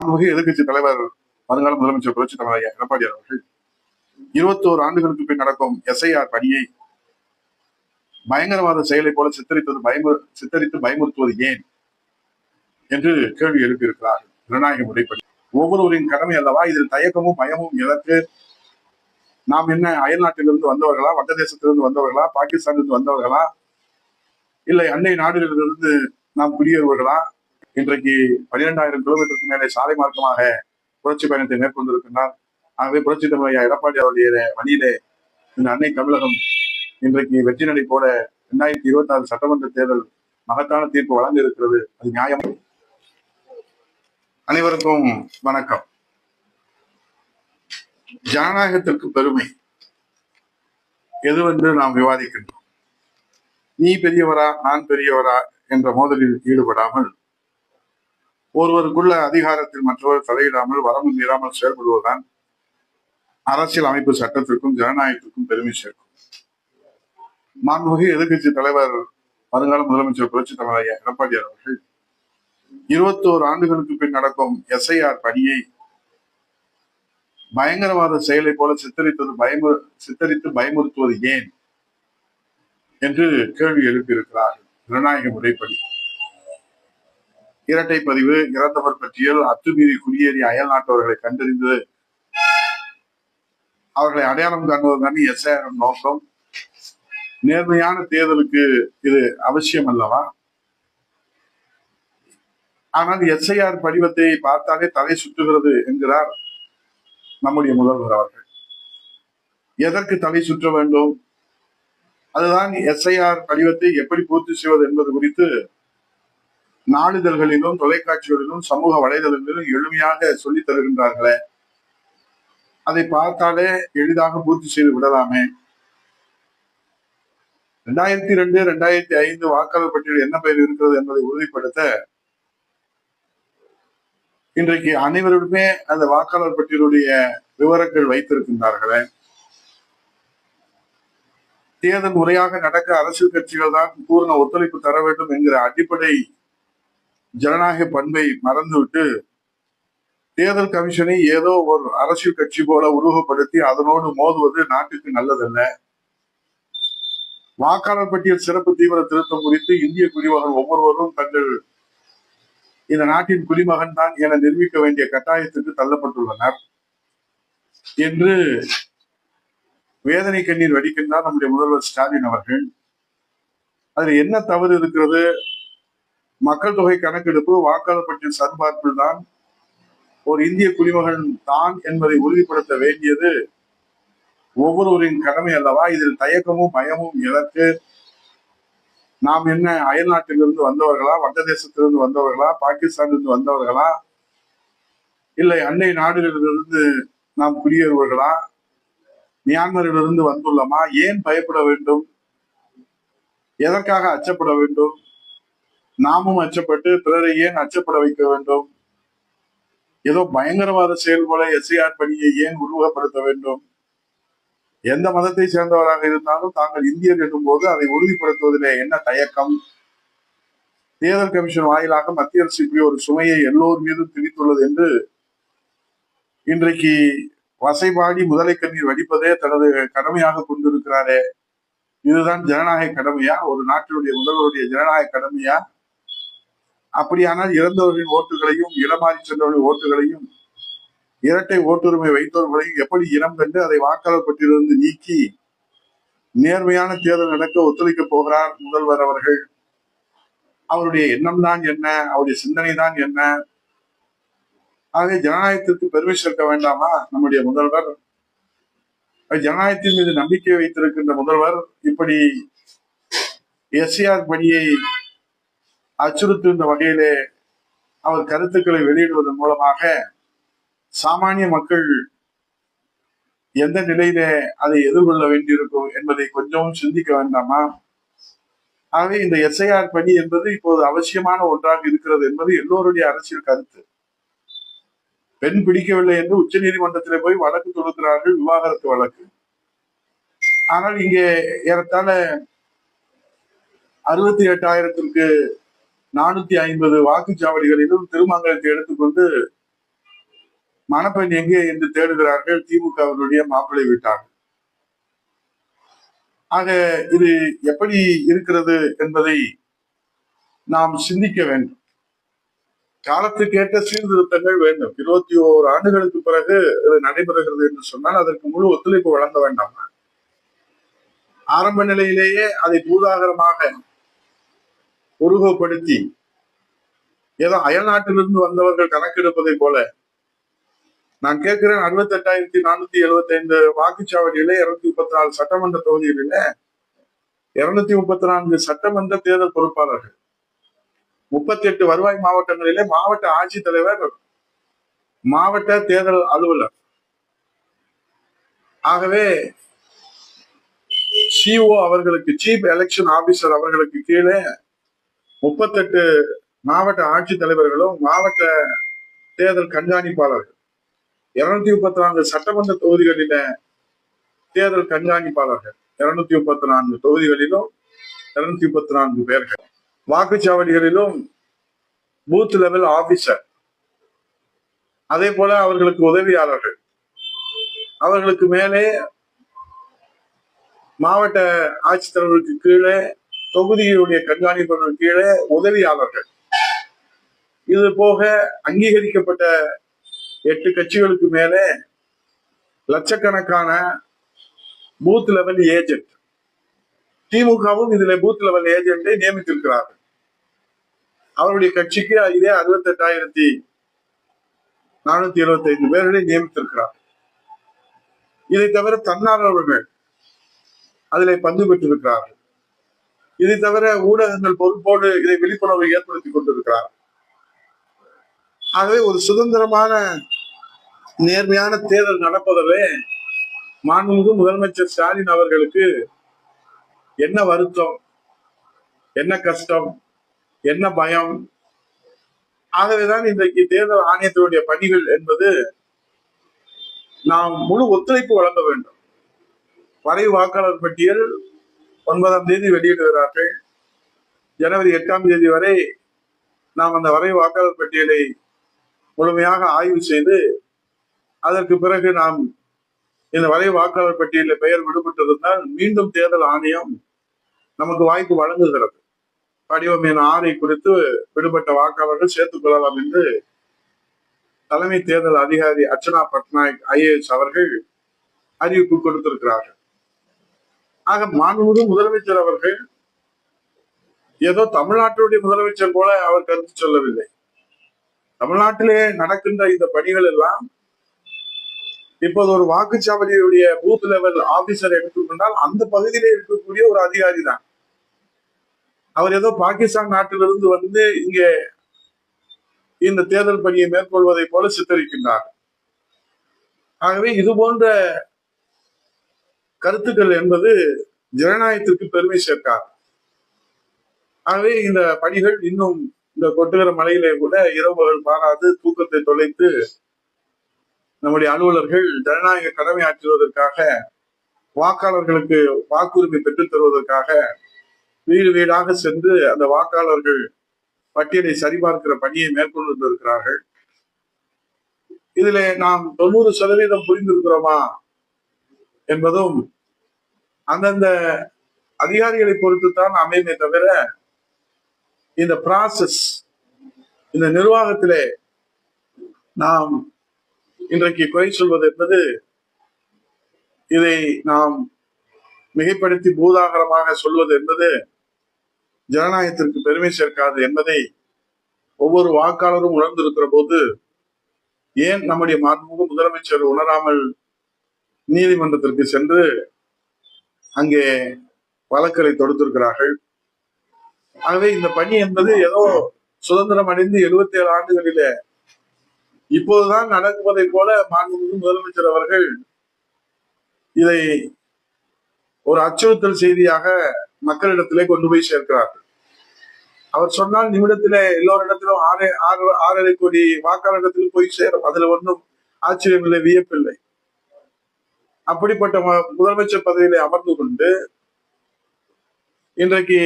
மாண்புமிகு எதிர்க்கட்சி தலைவர் வருங்கால முதலமைச்சர் புரட்சி தலைவர் எடப்பாடி அவர்கள் இருபத்தோரு ஆண்டுகளுக்கு பின் நடக்கும் எஸ்ஐஆர் பணியை பயங்கரவாத செயலை போல சித்தரித்தது பயமு சித்தரித்து பயமுறுத்துவது ஏன் என்று கேள்வி எழுப்பியிருக்கிறார் ஜனநாயக முறைப்படி. ஒவ்வொருவரின் கடமை அல்லவா? இதில் தயக்கமும் பயமும் எதற்கு நாம் என்ன அயல் நாட்டிலிருந்து வந்தவர்களா? வங்கதேசத்திலிருந்து வந்தவர்களா? பாகிஸ்தானிலிருந்து வந்தவர்களா? இல்லை அண்டை நாடுகளிலிருந்து நாம் குடியேறுவர்களா? இன்றைக்கு பனிரெண்டாயிரம் கிலோமீட்டருக்கு மேலே சாலை மார்க்கமாக புரட்சி பயணத்தை மேற்கொண்டிருக்கின்றார். ஆகவே புரட்சி தமிழையா எடப்பாடி அவருடைய வழியிலே இந்த அன்னை தமிழகம் இன்றைக்கு வெற்றி நடை போட இரண்டாயிரத்தி இருபத்தி ஆறு சட்டமன்ற தேர்தல் மகத்தான தீர்ப்பு வழங்க இருக்கிறது அது நியாயம். அனைவருக்கும் வணக்கம். ஜனநாயகத்திற்கு பெருமை. எதுவென்று நாம் விவாதிக்கின்றோம். நீ பெரியவரா நான் பெரியவரா என்ற மோதலில் ஈடுபடாமல் ஒருவருக்குள்ள அதிகாரத்தில் மற்றவர் தலையிடாமல் வரம்பு மீறாமல் செயல்படுவதுதான் அரசியல் அமைப்பு சட்டத்திற்கும் ஜனநாயகத்திற்கும் பெருமை சேர்க்கும். மாண்புமிகு எதிர்க்கட்சி தலைவர் வருங்கால முதலமைச்சர் புரட்சி தலைவர் ஐயா எடப்பாடியார் அவர்கள் இருபத்தோரு ஆண்டுகளுக்கு பின் நடக்கும் எஸ்ஐஆர் பணியை பயங்கரவாத செயலை போல சித்தரித்தது பயமு சித்தரித்து பயமுறுத்துவது ஏன்? என்று கேள்வி எழுப்பியிருக்கிறார் ஜனநாயக முறைப்படி. இரட்டை பதிவு இறந்தவர் பற்றியல் அத்துமீறி குடியேறிய அயல் நாட்டவர்களை கண்டறிந்து அவர்களை அடையாளம் காண்பதுதான் எஸ்ஐஆர் நோக்கம். நேர்மையான தேர்தலுக்கு இது அவசியம் அல்லவா? ஆனால் எஸ்ஐஆர் படிவத்தை பார்த்தாலே தலை சுற்றுகிறது என்கிறார் நம்முடைய முதல்வர் அவர்கள். எதற்கு தலை சுற்ற வேண்டும்? அதுதான் எஸ்ஐஆர் படிவத்தை எப்படி பூர்த்தி செய்வது என்பது குறித்து நாளிதழ்களிலும் தொலைக்காட்சிகளிலும் சமூக வலைதளங்களிலும் எளிமையாக சொல்லி தருகின்றார்களே. அதை பார்த்தாலே எளிதாக பூர்த்தி செய்து விடலாமே. ரெண்டாயிரத்தி ரெண்டு ரெண்டாயிரத்தி ஐந்து வாக்காளர் பட்டியல் என்ன பெயர் இருக்கிறது என்பதை உறுதிப்படுத்த இன்றைக்கு அனைவருமே அந்த வாக்காளர் பட்டியலுடைய விவரங்கள் வைத்திருக்கின்றார்களே. தேர்தல் முறையாக நடக்க அரசியல் கட்சிகள் தான் பூர்ண ஒத்துழைப்பு தர வேண்டும் என்கிற அடிப்படை ஜனநாயக பண்பை மறந்துவிட்டு தேர்தல் கமிஷனை ஏதோ ஒரு அரசியல் கட்சி போல உருவப்படுத்தி அதனோடு மோதுவது நாட்டுக்கு நல்லதல்ல. வாக்காளர் பட்டியல் சிறப்பு தீவிர திருத்தம் குறித்து இந்திய குடிமகன் ஒவ்வொருவரும் தங்கள் இந்த நாட்டின் குடிமகன் தான் என நிரூபிக்க வேண்டிய கட்டாயத்துக்கு தள்ளப்பட்டுள்ளனர். என்று வேதனை கண்ணீர் வடிக்கின்றார் நம்முடைய முதல்வர் ஸ்டாலின் அவர்கள். அதில் என்ன தவறு இருக்கிறது? மக்கள் தொகை கணக்கெடுப்பு வாக்காளர் பட்டியல் சரிபார்ப்பில் தான் ஒரு இந்திய குடிமகன் தான் என்பதை உறுதிப்படுத்த வேண்டியது ஒவ்வொருவரின் கடமை அல்லவா? இதில் தயக்கமும் பயமும் எதற்கு நாம் என்ன அயல் நாட்டிலிருந்து வந்தவர்களா? வங்கதேசத்திலிருந்து வந்தவர்களா? பாகிஸ்தானிலிருந்து வந்தவர்களா? இல்லை அண்டை நாடுகளிலிருந்து நாம் குடியேறுவர்களா? மியான்மரிலிருந்து வந்துள்ளோமா? ஏன் பயப்பட வேண்டும்? எதற்காக அச்சப்பட வேண்டும்? நாமும் அச்சப்பட்டு பிறரை ஏன் அச்சப்பட வைக்க வேண்டும். ஏதோ பயங்கரவாத செயல் போல எஸ்ஐஆர் பணியை ஏன் உருவகப்படுத்த வேண்டும்? எந்த மதத்தை சேர்ந்தவராக இருந்தாலும் தாங்கள் இந்தியர் என்னும் போது அதை உறுதிப்படுத்துவதிலே என்ன தயக்கம்? தேர்தல் கமிஷன் வாயிலாக மத்திய அரசு இப்படி ஒரு சுமையை எல்லோர் மீதும் திணித்துள்ளது என்று இன்றைக்கு வசைபாடி முதலை கண்ணீர் வடிப்பதே தனது கடமையாக கொண்டிருக்கிறாரே. இதுதான் ஜனநாயக கடமையா? ஒரு நாட்டினுடைய முதல்வருடைய ஜனநாயக கடமையா? அப்படியானால் இறந்தவர்களின் ஓட்டுகளையும் இடமாறி சென்றவர்களின் ஓட்டுகளையும் இரட்டை ஓட்டுரிமை வைத்தவர்களையும் எப்படி இனம் கண்டு அதை வாக்காளர் பட்டியலிருந்து நீக்கி நேர்மையான தேர்தல் நடக்க ஒத்துழைக்கப் போகிறார் முதல்வர் அவர்கள்? அவருடைய எண்ணம் தான் என்ன? அவருடைய சிந்தனை தான் என்ன? ஆகவே ஜனநாயகத்திற்கு பெருமை சேர்க்க வேண்டாமா நம்முடைய முதல்வர்? ஜனநாயகத்தின் மீது நம்பிக்கை வைத்திருக்கின்ற முதல்வர் இப்படி எஸ்சிஆர் பணியை அச்சுறுத்துகின்ற வகையிலே அவர் கருத்துக்களை வெளியிடுவதன் மூலமாக சாமானிய மக்கள் எந்த நிலையிலே அதை எதிர்கொள்ள வேண்டியிருக்கும் என்பதை கொஞ்சம் சிந்திக்க வேண்டாமா? ஆகவே இந்த எஸ்ஐஆர் பணி என்பது இப்போது அவசியமான ஒன்றாக இருக்கிறது என்பது எல்லோருடைய அரசியல் கருத்து. பெண் பிடிக்கவில்லை என்று உச்ச நீதிமன்றத்திலே போய் வழக்கு தொடுக்கிறார்கள் விவாகரத்து வழக்கு. ஆனால் இங்கே ஏறத்தாழ அறுபத்தி எட்டாயிரத்திற்கு நானூத்தி ஐம்பது வாக்குச்சாவடிகளிலும் திருமங்கலத்தை எடுத்துக்கொண்டு மணப்பெண் எங்கே என்று தேடுகிறார்கள். திமுகவினுடைய மாப்பிள்ளை வீட்டார். ஆக இது எப்படி இருக்கிறது என்பதை நாம் சிந்திக்க வேண்டும். காலத்துக்கேற்ற சீர்திருத்தங்கள் வேண்டும். இருபத்தி ஓரு ஆண்டுகளுக்கு பிறகு இது நடைபெறுகிறது என்று சொன்னால் அதற்கு முழு ஒத்துழைப்பு வழங்க வேண்டாம். ஆரம்ப நிலையிலேயே அதை பூதாகரமாக உருவப்படுத்தி. ஏதோ அயல்நாட்டிலிருந்து வந்தவர்கள் கணக்கெடுப்பதை போல. நான் கேட்கிறேன் அறுபத்தி எட்டாயிரத்தி நானூத்தி எழுபத்தி ஐந்து வாக்குச்சாவடியில இருநூத்தி முப்பத்தி நாலு சட்டமன்ற தொகுதிகளில இருநூத்தி முப்பத்தி நான்கு சட்டமன்ற தேர்தல் பொறுப்பாளர்கள். முப்பத்தி எட்டு வருவாய் மாவட்டங்களிலே மாவட்ட ஆட்சித்தலைவர் மாவட்ட தேர்தல் அலுவலர். ஆகவே சிஓ அவர்களுக்கு சீஃப் எலெக்ஷன் ஆபீசர் அவர்களுக்கு கீழே முப்பத்தெட்டு மாவட்ட ஆட்சித்தலைவர்களும் மாவட்ட தேர்தல் கண்காணிப்பாளர்கள். இருநூத்தி முப்பத்தி நான்கு சட்டமன்ற தொகுதிகளில தேர்தல் கண்காணிப்பாளர்கள். இருநூத்தி முப்பத்தி நான்கு தொகுதிகளிலும் இருநூத்தி முப்பத்தி நான்கு பேர்கள். வாக்குச்சாவடிகளிலும் பூத் லெவல் ஆபீசர் அதே போல அவர்களுக்கு உதவியாளர்கள். அவர்களுக்கு மேலே மாவட்ட ஆட்சித்தலைவருக்கு கீழே தொகுதியுடைய கண்காணிப்பவர்கள் கீழே உதவியாளர்கள். இது போக அங்கீகரிக்கப்பட்ட எட்டு கட்சிகளுக்கு மேலே லட்சக்கணக்கான பூத் லெவல் ஏஜென்ட் திமுகவும் இதுல பூத் லெவல் ஏஜென்ட்டை நியமித்திருக்கிறார்கள். அவருடைய கட்சிக்கு இதே அறுபத்தி எட்டாயிரத்தி நானூத்தி எழுபத்தி ஐந்து பேர்களை நியமித்திருக்கிறார். இதை தவிர தன்னார்வலர்கள் அதில் பங்கு பெற்றிருக்கிறார்கள். இதை தவிர ஊடகங்கள் பொறுப்போடு இதை விழிப்புணர்வை ஏற்படுத்தி கொண்டிருக்கிறார். ஆகவே ஒரு சுதந்திரமான நேர்மையான தேர்தல் நடப்பதவே மாண்புமிகு முதலமைச்சர் ஸ்டாலின் அவர்களுக்கு என்ன வருத்தம் என்ன கஷ்டம் என்ன பயம்? ஆகவேதான் இன்றைக்கு தேர்தல் ஆணையத்தினுடைய பணிகள் என்பது நாம் முழு ஒத்துழைப்பு வழங்க வேண்டும். வரைவு வாக்காளர் பட்டியல் ஒன்பதாம் தேதி வெளியிடுகிறார்கள். ஜனவரி எட்டாம் தேதி வரை நாம் அந்த வரைவு வாக்காளர் பட்டியலை முழுமையாக ஆய்வு செய்து அதற்கு பிறகு நாம் இந்த வரைவு வாக்காளர் பட்டியலில் பெயர் விடுபட்டிருந்தால் மீண்டும் தேர்தல் ஆணையம் நமக்கு வாய்ப்பு வழங்குகிறது. படிவம் என ஆணை குறித்து விடுபட்ட வாக்காளர்கள் சேர்த்துக் கொள்ளலாம் என்று தலைமை தேர்தல் அதிகாரி அர்ச்சனா பட்நாயக் ஐஏஎஸ் அவர்கள் அறிவிப்பு கொடுத்திருக்கிறார்கள். ஆக மாண்புமிகு முதலமைச்சர் அவர்கள் ஏதோ தமிழ்நாட்டுடைய முதலமைச்சர் போல அவர் கருத்து சொல்லவில்லை. தமிழ்நாட்டிலே நடக்கின்ற இந்த பணிகள் எல்லாம் இப்போது ஒரு வாக்குச்சாவடியுடைய பூத் லெவல் ஆபீசர் எடுத்துக்கொண்டால் அந்த பகுதியிலே இருக்கக்கூடிய ஒரு அதிகாரி தான். அவர் ஏதோ பாகிஸ்தான் நாட்டிலிருந்து வந்து இங்கே இந்த தேர்தல் பணியை மேற்கொள்வதை போல சித்தரிக்கின்றார். ஆகவே இது போன்ற கருத்துக்கள் என்பது ஜனநாயகத்திற்கு பெருமை சேர்க்காது. ஆகவே இந்த பணிகள் இன்னும் இந்த கொட்டுகிற மலையிலே கூட இரவுகள் பாராது தூக்கத்தை தொலைத்து நம்முடைய அலுவலர்கள் ஜனநாயக கடமை ஆற்றுவதற்காக வாக்காளர்களுக்கு வாக்குரிமை பெற்றுத் தருவதற்காக வீடு வீடாக சென்று அந்த வாக்காளர்கள் பட்டியலை சரிபார்க்கிற பணியை மேற்கொண்டு வந்திருக்கிறார்கள் இதிலே நாம் தொண்ணூறு சதவீதம் புரிந்திருக்கிறோமா என்பதும் அந்தந்த அதிகாரிகளை பொறுத்து தான் அமையுமே தவிர இந்த ப்ராசஸ் இந்த நிர்வாகத்திலே நாம் இன்றைக்கு குறை சொல்வது என்பது இதை நாம் மிகைப்படுத்தி பூதாகரமாக சொல்வது என்பது ஜனநாயகத்திற்கு பெருமை சேர்க்காது என்பதை ஒவ்வொரு வாக்காளரும் உணர்ந்திருக்கிற போது ஏன் நம்முடைய மாண்புமிகு முதலமைச்சர் உணராமல் நீதிமன்றத்திற்கு சென்று அங்கே வழக்குகளை தொடுத்திருக்கிறார்கள். ஆகவே இந்த பணி என்பது ஏதோ சுதந்திரம் அடைந்து எழுபத்தி ஏழு ஆண்டுகளில இப்போதுதான் நடக்குவதை போல மாண்புமிகு முதலமைச்சர் அவர்கள் இதை ஒரு அச்சுறுத்தல் செய்தியாக மக்களிடத்திலே கொண்டு போய் சேர்க்கிறார்கள். அவர் சொன்னால் நிமிடத்திலே எல்லோரிடத்திலும் ஆறு ஆறு ஆறரை கோடி வாக்காளரிடத்தில் போய் சேரும். அதுல ஒன்றும் ஆச்சரியமில்லை வியப்பில்லை. அப்படிப்பட்ட முதலமைச்சர் பதவியில அமர்ந்து கொண்டு இன்றைக்கு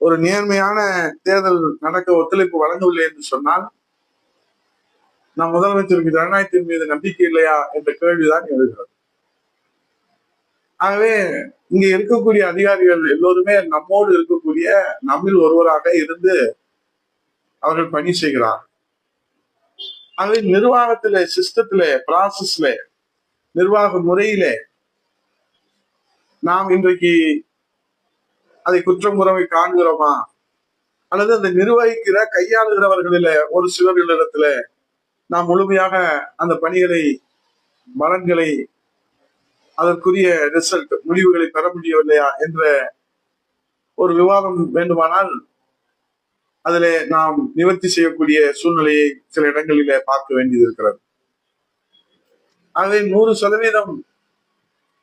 ஒரு நேர்மையான தேர்தல் நடக்க ஒத்துழைப்பு வழங்கவில்லை என்று சொன்னால் நம் முதலமைச்சருக்கு ஜனநாயகத்தின் மீது நம்பிக்கை இல்லையா என்ற கேள்விதான் எழுகிறது. ஆகவே இங்க இருக்கக்கூடிய அதிகாரிகள் எல்லோருமே நம்மோடு இருக்கக்கூடிய நம்மில் ஒருவராக இருந்து அவர்கள் பணி செய்கிறார் ஆகவே நிர்வாகத்திலே சிஸ்டத்திலே ப்ராசஸ்ல நிர்வாக முறையிலே நாம் இன்றைக்கு அதை குற்றம் குறவை காண்கிறோமா? அல்லது அந்த நிர்வகிக்கிற கையாளுகிறவர்களில ஒரு சிலர்களிடத்துல நாம் முழுமையாக அந்த பணிகளை பலன்களை அதற்குரிய ரிசல்ட் முடிவுகளை பெற முடியவில்லையா என்ற ஒரு விவாதம் வேண்டுமானால் அதிலே நாம் நிவர்த்தி செய்யக்கூடிய சூழ்நிலையை சில இடங்களிலே பார்க்க வேண்டியது இருக்கிறது ஆகவே நூறு சதவீதம்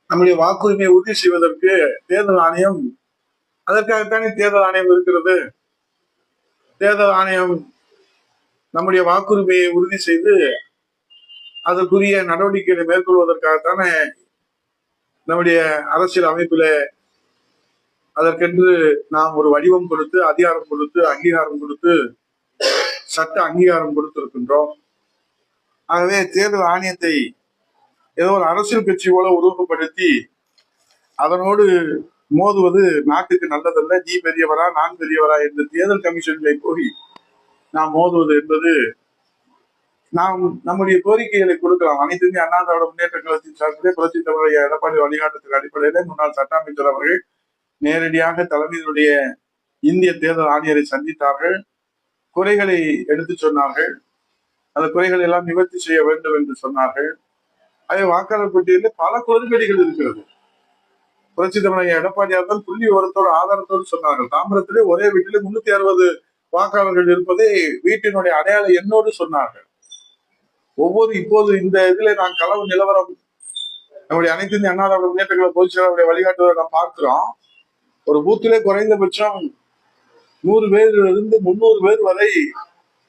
நம்முடைய வாக்குரிமையை உறுதி செய்வதற்கு தேர்தல் ஆணையம் அதற்காகத்தானே தேர்தல் ஆணையம் இருக்கிறது? தேர்தல் ஆணையம் நம்முடைய வாக்குரிமையை உறுதி செய்து அதற்குரிய நடவடிக்கைகளை மேற்கொள்வதற்காகத்தானே நம்முடைய அரசியல் அமைப்பில அதற்கென்று நாம் ஒரு வடிவம் கொடுத்து அதிகாரம் கொடுத்து அங்கீகாரம் கொடுத்து சட்ட அங்கீகாரம் கொடுத்திருக்கின்றோம். ஆகவே தேர்தல் ஆணையத்தை ஏதோ ஒரு அரசியல் கட்சி போல உருவகப்படுத்தி அதனோடு மோதுவது நாட்டுக்கு நல்லதல்ல. நீ பெரியவரா நான் பெரியவரா என்று தேர்தல் கமிஷன்களை போய் நாம் மோதுவது என்பது நாம் நம்முடைய கோரிக்கைகளை கொடுக்கலாம். அனைத்துமே அண்ணா திராவிட முன்னேற்ற கழகத்தின் சார்பிலே புரட்சி தமிழக எடப்பாடி வழிகாட்டத்தின் அடிப்படையிலே முன்னாள் சட்ட அமைச்சர் அவர்கள் நேரடியாக தலைமையினுடைய இந்திய தேர்தல் ஆணையரை சந்தித்தார்கள். குறைகளை எடுத்து சொன்னார்கள். அந்த குறைகளை எல்லாம் நிவர்த்தி செய்ய வேண்டும் என்று சொன்னார்கள். அதே வாக்காளர் பட்டியலில் பல குளறுபடிகள் இருக்கிறது. புரட்சி தமிழக எடப்பாடியார் தான் புள்ளி விவரத்தோடு ஆதாரத்தோடு சொன்னார்கள். தாமிரத்திலே ஒரே வீட்டிலே முன்னூத்தி அறுபது வாக்காளர்கள் இருப்பதை வீட்டினுடைய அடையாள எண்ணோடு சொன்னார்கள். ஒவ்வொரு இப்போது இந்த இதுல நான் களவு நிலவரம் நம்முடைய அனைத்து இந்திய அண்ணா திராவிட முன்னேற்ற கழக பொதுச் செயலாளருடைய வழிகாட்டுவதை நாம் பார்க்கிறோம். ஒரு பூத்திலே குறைந்தபட்சம் நூறு பேரிலிருந்து இருந்து முன்னூறு பேர் வரை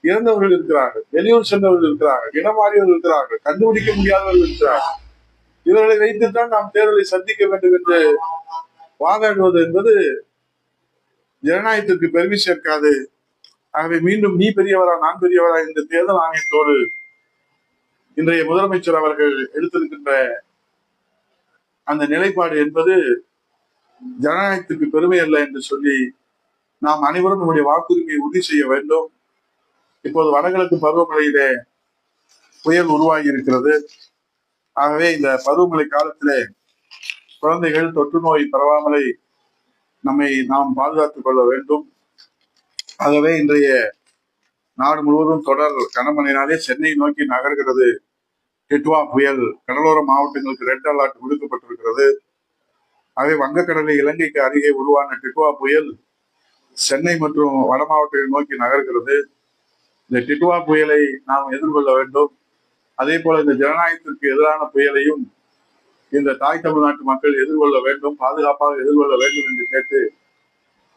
இறந்தவர்கள் இருக்கிறார்கள் வெளியூர் சென்றவர்கள் இருக்கிறார்கள் இனமாறியவர்கள் இருக்கிறார்கள் கண்டுபிடிக்க முடியாதவர்கள் இருக்கிறார்கள். இவர்களை வைத்துத்தான் நாம் தேர்தலை சந்திக்க வேண்டும் என்று வாதாடுவது என்பது ஜனநாயகத்திற்கு பெருமை சேர்க்காது. ஆகவே மீண்டும் நீ பெரியவரா நான் பெரியவரா என்று தேர்தல் ஆணையத்தோடு இன்றைய முதலமைச்சர் அவர்கள் எடுத்திருக்கின்ற அந்த நிலைப்பாடு என்பது ஜனநாயகத்துக்கு பெருமை அல்ல என்று சொல்லி நாம் அனைவரும் நம்முடைய வாக்குரிமையை உறுதி செய்ய வேண்டும். இப்போது வடகிழக்கு பருவமழையிலே புயல் உருவாகி இருக்கிறது ஆகவே இந்த பருவமழை காலத்திலே குழந்தைகள் தொற்று நோய் பரவாமலை நம்மை நாம் பாதுகாத்துக் கொள்ள வேண்டும். ஆகவே இன்றைய நாடு முழுவதும் தொடர் கனமழையினாலே சென்னை நோக்கி நகர்கிறது. டிட்வா புயல் கடலோர மாவட்டங்களுக்கு ரெட் அலர்ட் விடுக்கப்பட்டிருக்கிறது. ஆகவே வங்கக்கடலை இலங்கைக்கு அருகே உருவான டிட்வா புயல் சென்னை மற்றும் வட மாவட்டங்களை நோக்கி நகர்கிறது. இந்த டிட்வா புயலை நாம் எதிர்கொள்ள வேண்டும். அதே போல இந்த ஜனநாயகத்திற்கு எதிரான புயலையும் இந்த தாய் தமிழ்நாட்டு மக்கள் எதிர்கொள்ள வேண்டும் பாதுகாப்பாக எதிர்கொள்ள வேண்டும் என்று கேட்டு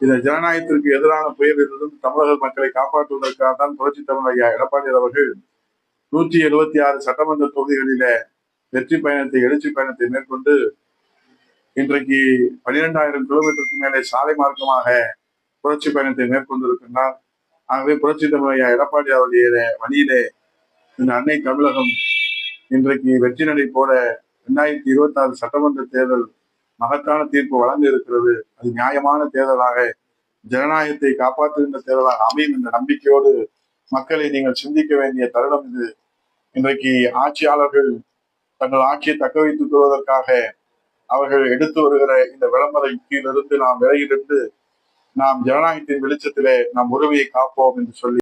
இந்த ஜனநாயகத்திற்கு எதிரான புயலிலிருந்து தமிழக மக்களை காப்பாற்றுவதற்காக தான் புரட்சி தமிழக எடப்பாடி அவர்கள் நூற்றி எழுபத்தி ஆறு சட்டமன்ற தொகுதிகளில வெற்றி பயணத்தை எழுச்சி பயணத்தை மேற்கொண்டு இன்றைக்கு பனிரெண்டாயிரம் கிலோமீட்டருக்கு மேலே சாலை மார்க்கமாக புரட்சி பயணத்தை மேற்கொண்டிருக்கின்றார். ஆகவே புரட்சி தமிழக எடப்பாடி அவருடைய வழியிலே இந்த அன்னை தமிழகம் இன்றைக்கு வெற்றி நடை போட ரெண்டாயிரத்தி இருபத்தி ஆறு சட்டமன்ற தேர்தல் மகத்தான தீர்ப்பு வழங்க இருக்கிறது அது நியாயமான தேர்தலாக ஜனநாயகத்தை காப்பாற்றுகின்ற தேர்தலாக அமையும் என்ற நம்பிக்கையோடு மக்களை நீங்கள் சிந்திக்க வேண்டிய தருணம் இது. இன்றைக்கு ஆட்சியாளர்கள் தங்கள் ஆட்சியை தக்க வைத்துக் கொள்வதற்காக அவர்கள் எடுத்து வருகிற இந்த விளம்பர யுக்தியிலிருந்து நாம் விலகிலிருந்து நாம் ஜனநாயகத்தின் வெளிச்சத்திலே நம் உரிமையை காப்போம் என்று சொல்லி